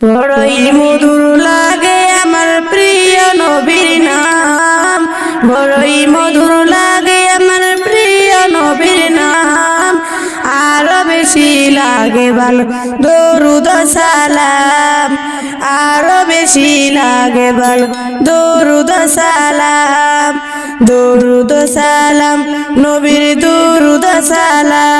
বড়ই মধুর লাগে আমার প্রিয় নবীর নাম। বড়ই মধুর লাগে আমার প্রিয় নবীর নাম। আরও বেশি লাগে ভালো দরুদ সালাম। আরও বেশি লাগে ভালো দরুদ সালাম। দরুদ সালাম, নবীর দরুদ সালাম।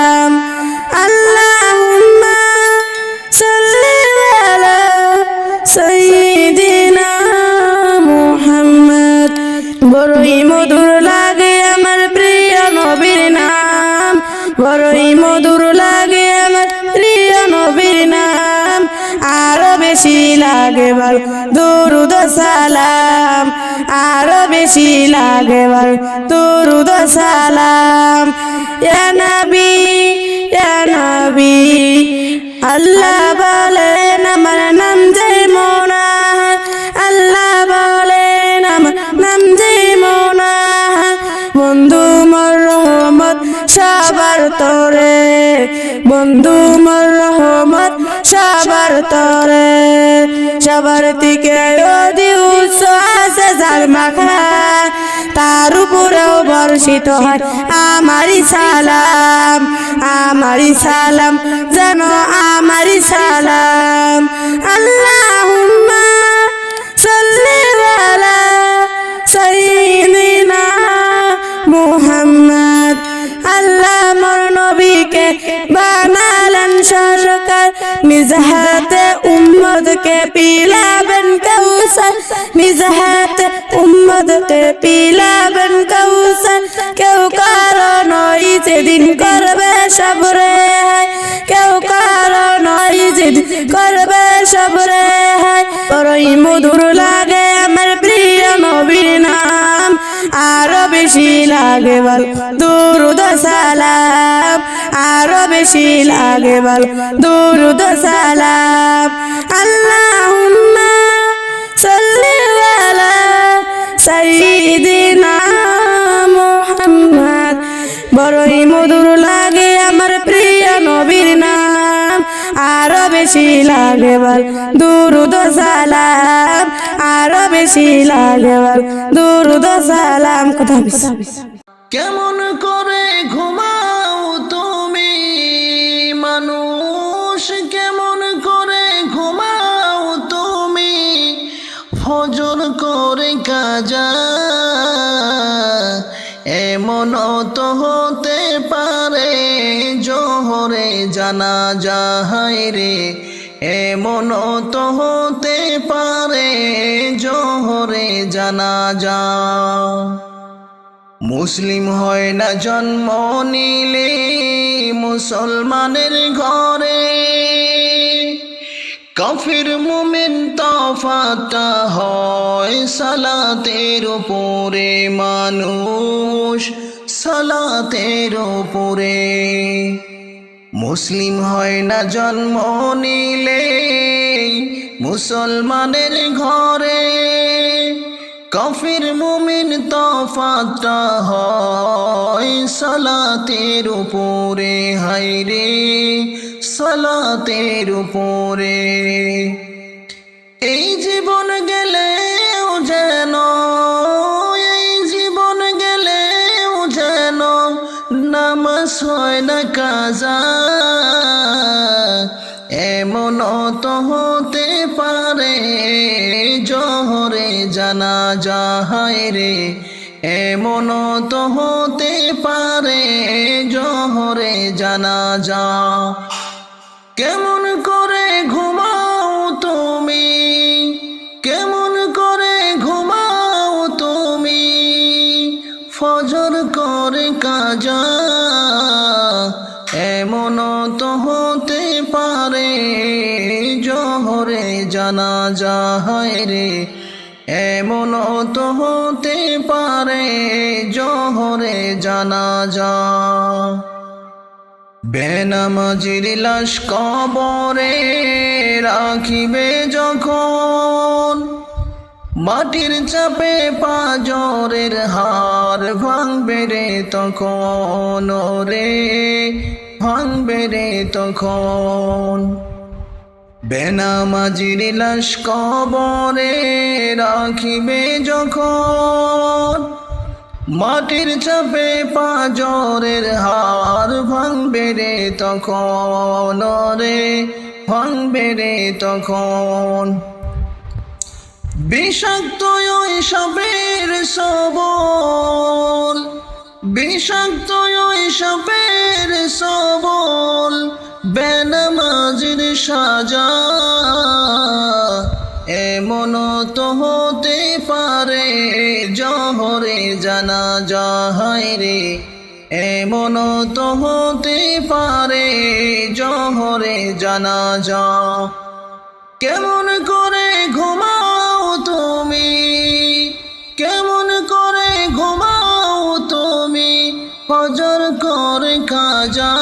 লাগে বল, দুরুদ সালাম। আরও বেশি লাগে বল, দুরুদ সালাম। ইয়া নবী ইয়া নবী, আল্লাহ বলেন আমার নাম যে মোনা। আল্লাহ বলেন আমার নাম যে মোনা। বন্ধু মোর রহমত সবার তরে। বন্ধু মোর রহমত সবার তরে। সবার দিকে মাখা। তার উপরেও বর্ষিত হয় আমারি সালাম। আমারি সালাম, যেন আমারি সালাম। আল্লাহুম্মা সরকার উম্মদ কে পিলাবেন কৌশল নিজ উম্মদ কে পিলাবেন কৌশল কেউ কারও নয় যেদিন করবে সবরে কেউ কারও নয় যেদিন করবে সবরে বড়ই মধুর লাগে বেশি লাগে বল। দুরুদ সালাম। আরও বেশি লাগে বল। দুরুদ সালাম। আল্লাহুম্মা সাল্লি আলা সাইয়্যিদিনা মুহাম্মদ। বড়ই মধুর বেশি লাগে বল। দুরুদ সালাম, আরও বেশি লাগে দুরুদ সালাম, কথা কেমন করে ঘুমাও তুমি? মানুষ কেমন করে ঘুমাও তুমি? ফজর করে কাজা এমন তো হতে পারে। জানা যাহাই রে, এমন তো হতে পারে, জোহরে জানা যা। মুসলিম হয় না জন্ম নিলে, মুসলমানের ঘরে। কাফির মুমিন তফাতা হয় সালাতের উপরে, মানুষ সালাতের উপরে। মুসলিম হয় না জন্ম নিলে মুসলমানের ঘরে কফির মুমিন তফাতটা হয় সালাতের উপরে হাইরে সালাতের উপরে। এই জীবন গেলেও যেন, এই জীবন গেলেও যেন নামাজ হয় না কাজা এমন তো হতে পারে, জহরে জানা যাহাই রে। এমন তো হতে পারে, জহরে জানা যা। কেমন করে ঘুমাও তুমি? কেমন করে ঘুমাও তুমি? ফজর করে কাজা জানা যাহাই রে, এমন তো হতে পারে জহরে জানা যা। বেনামাজির লাশ কবরে রাখিবে যখন, মাটির চাপে পাজরের হার ভাঙবে রে তখন রে ভাঙবে রে তখন। বেনামাজির লাশ কবরে রাখিবে যখন। মাটির চাপে পাজরের হার ভাঙবে রে তখন রে ভাঙবে রে তখন। বিষাক্ত ওই সাপের সবল, বিষাক্ত ওই সাপের সবল। বেনামাজির সাজা, এমন তো হতে পারে জহরে জানা যাহাই রে। এমন তো হতে পারে জহরে জানা যা কেমন করে ঘুমাও তুমি? কেমন করে ঘুমাও তুমি? ফজর করে কাজা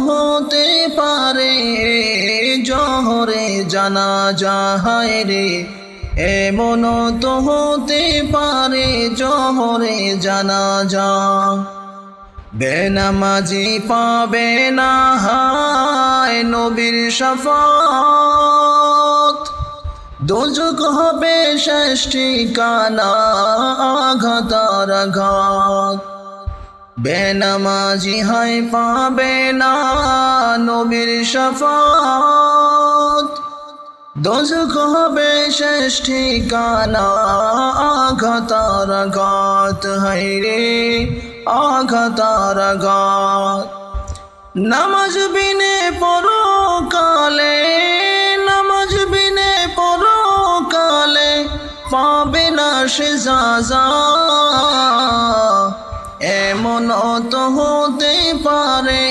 হতে পারে জহরে জানা যাহায় রে। এমন তো হতে পারে জহরে জানা যা। বেনামাজি পাবে না হায় নবীর শফাত। দোজক হবে শেষ ঠিকানা আঘাতার আঘাত। বেনামাজি হায় পাবে না নবীর শফাত দোজক হবে শেষ ঠিকানা? আঘাতার আঘাত, হায় রে, আঘাতার আঘাত। নামাজ বিনে পরকালে, নামাজ বিনে পরকালে পাবে না সে যাজা। এমন তো হতে পারে,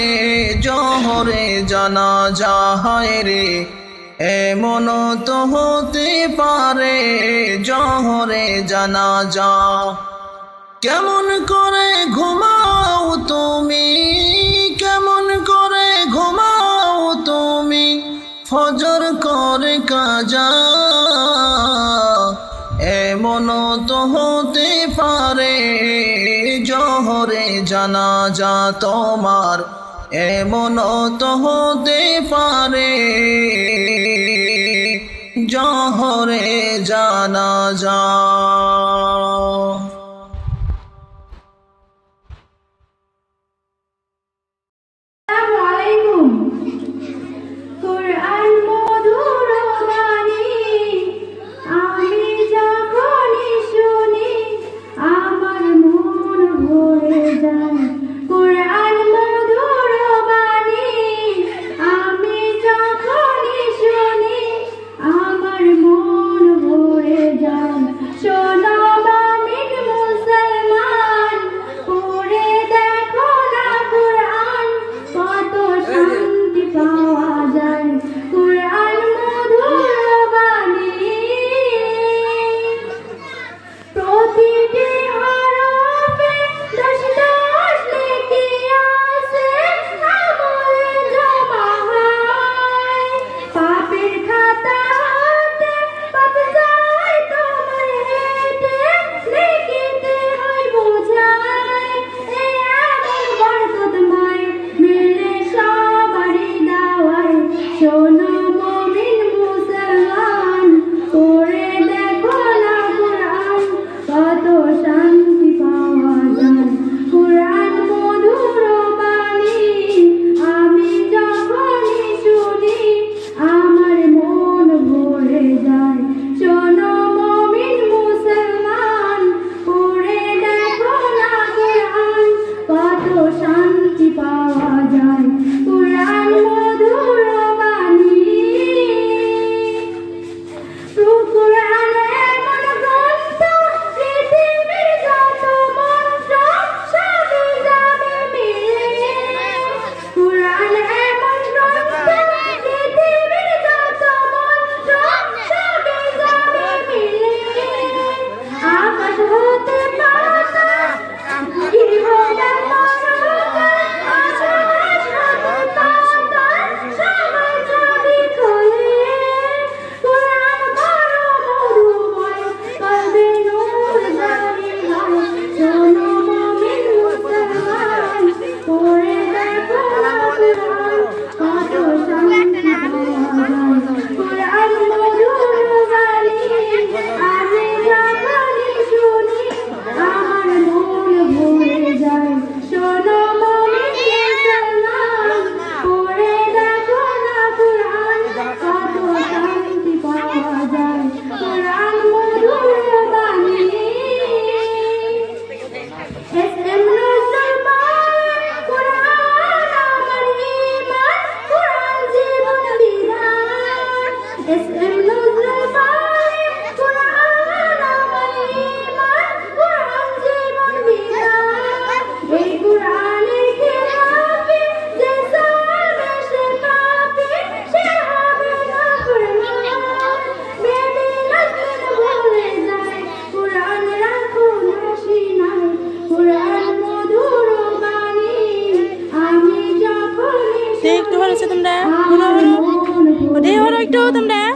জহরে জানা যাহায় রে। এমন তো হতে পারে, জহরে জানা যা কেমন করে ঘুমাও তুমি? কেমন করে ঘুমাও তুমি? ফজর করে কাজা। এমন তো হতে পারে জহরে জানা যা তোমার এমন তো হতে পারে। জহরে জানা একটু ভালো তোমরা? তোমরা?